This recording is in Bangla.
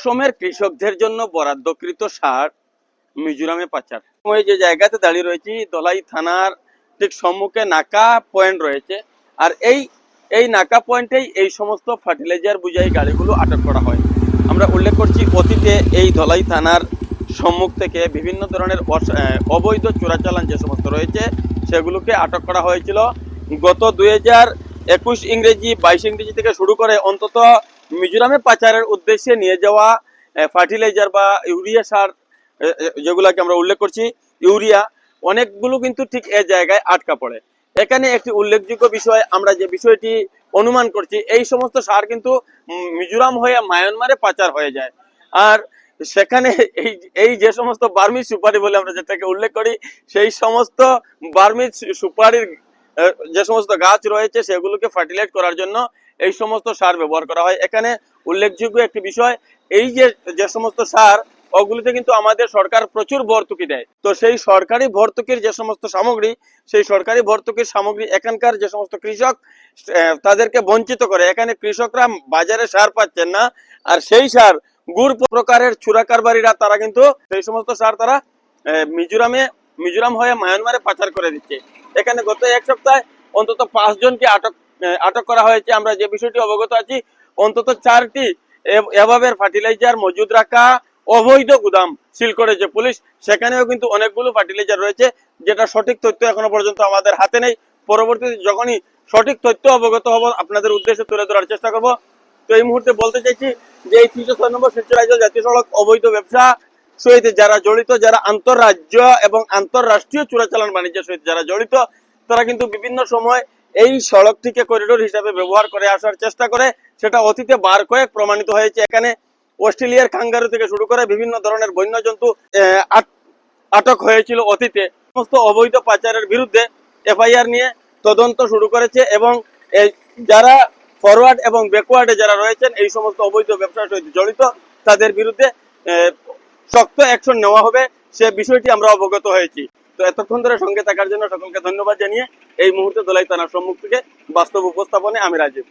অসমের কৃষকদের জন্য বরাদ্দকৃত সার মিজোরামে পাচার। ওই যে জায়গাতে দাঁড়িয়ে রয়েছি, দলাই থানার ঠিক সম্মুখে নাকা পয়েন্ট রয়েছে। আর এই এই নাকা পয়েন্টেই এই সমস্ত ফার্টিলাইজার বুঝাই গাড়িগুলো আটক করা হয়। আমরা উল্লেখ করছি, অতীতে এই ধলাই থানার সম্মুখ থেকে বিভিন্ন ধরনের অবৈধ চোরাচালান যে সমস্ত রয়েছে, সেগুলোকে আটক করা হয়েছিল। গত দুই হাজার একুশ ইংরেজি, বাইশ ইংরেজি থেকে শুরু করে অন্তত মিজোরামে পাচারের উদ্দেশ্যে নিয়ে যাওয়া ফার্টিলাইজার বা ইউরিয়া সার যেগুলোকে আমরা উল্লেখ করছি, ইউরিয়া, অনেকগুলো কিন্তু ঠিক এ জায়গায় আটকা পড়ে। এখানে একটি উল্লেখযোগ্য বিষয়, আমরা যে বিষয়টি অনুমান করছি, এই সমস্ত সার কিন্তু মিজোরাম হয়ে মায়ানমারে পাচার হয়ে যায়। আর সেখানে এই এই যে সমস্ত বার্মিজ সুপারি বলে আমরা যেটাকে উল্লেখ করি, সেই সমস্ত বার্মিজ সুপারির যে সমস্ত গাছ রয়েছে সেগুলোকে ফার্টিলাইজ করার জন্য এই সমস্ত সার ব্যবহার করা হয়। এখানে উল্লেখযোগ্য একটি বিষয়, এই যে যে সমস্ত সার, ওগুলিতে কিন্তু আমাদের সরকার প্রচুর ভর্তুকি দেয়। তো সেই সরকারি ভর্তুকির যে সমস্ত সামগ্রী, সেই সরকারি ভর্তুকির সামগ্রী এখানকার যে সমস্ত কৃষক তাদেরকে বঞ্চিত করে। এখানে কৃষকরা বাজারে সার পাচ্ছেন না, আর সেই সার গুড় প্রকারের চুরা কারবারিরা তারা কিন্তু সেই সমস্ত সার তারা মিজোরামে, মিজোরাম হয়ে মায়ানমারে পাচার করে দিচ্ছে। এখানে গত এক সপ্তাহে অন্তত পাঁচজনকে আটক আটক করা হয়েছে। আমরা যে বিষয়টি অবগত আছি, অন্তত চারটি এভাবের ফার্টিলাইজার মজুদ রাখা, অবৈধ গুদাম সিল করেছে পুলিশ। সেখানেও কিন্তু অনেকগুলো ফার্টিলাইজার রয়েছে, যেটা সঠিক তথ্য এখনও পর্যন্ত আমাদের হাতে নেই। পরবর্তীতে যখনই সঠিক তথ্য অবগত হব, আপনাদের উদ্দেশ্যে তুলে ধরার চেষ্টা করব। তো এই মুহূর্তে বলতে চাইছি যে এই তিনশো ছয় নম্বর শিলচর জাতীয় সড়ক অবৈধ ব্যবসা সহিত যারা জড়িত যারা আন্তঃরাজ্য এবং আন্তঃরাষ্ট্রীয় চোরাচালান বাণিজ্যের সহিত যারা জড়িত তারা কিন্তু বিভিন্ন সময় এই সড়কটিকে করিডোর হিসাবে ব্যবহার করে আসার চেষ্টা করে। সেটা অতীতে বার কয়েক প্রমাণিত হয়েছে। এখানে অস্ট্রেলিয়ার কাঙ্গারু থেকে শুরু করে বিভিন্ন ধরনের বন্যজন্তু আহ, আট- আটক হয়েছিল অতীতে। সমস্ত অবৈধ পাচারের বিরুদ্ধে এফআইআর নিয়ে তদন্ত শুরু করেছে এবং যারা ফরওয়ার্ড এবং ব্যাকওয়ার্ডে যারা রয়েছেন এই সমস্ত অবৈধ ব্যবসার সহিত জড়িত তাদের বিরুদ্ধে শক্ত অ্যাকশন নেওয়া হবে, সে বিষয়টি আমরা অবগত হয়েছি। তো এতক্ষণ ধরে সঙ্গে থাকার জন্য সকলকে ধন্যবাদ জানিয়ে এই মুহূর্তে দোলাই থানার সম্মুখ থেকে বাস্তব উপস্থাপনে আমি রাজীব।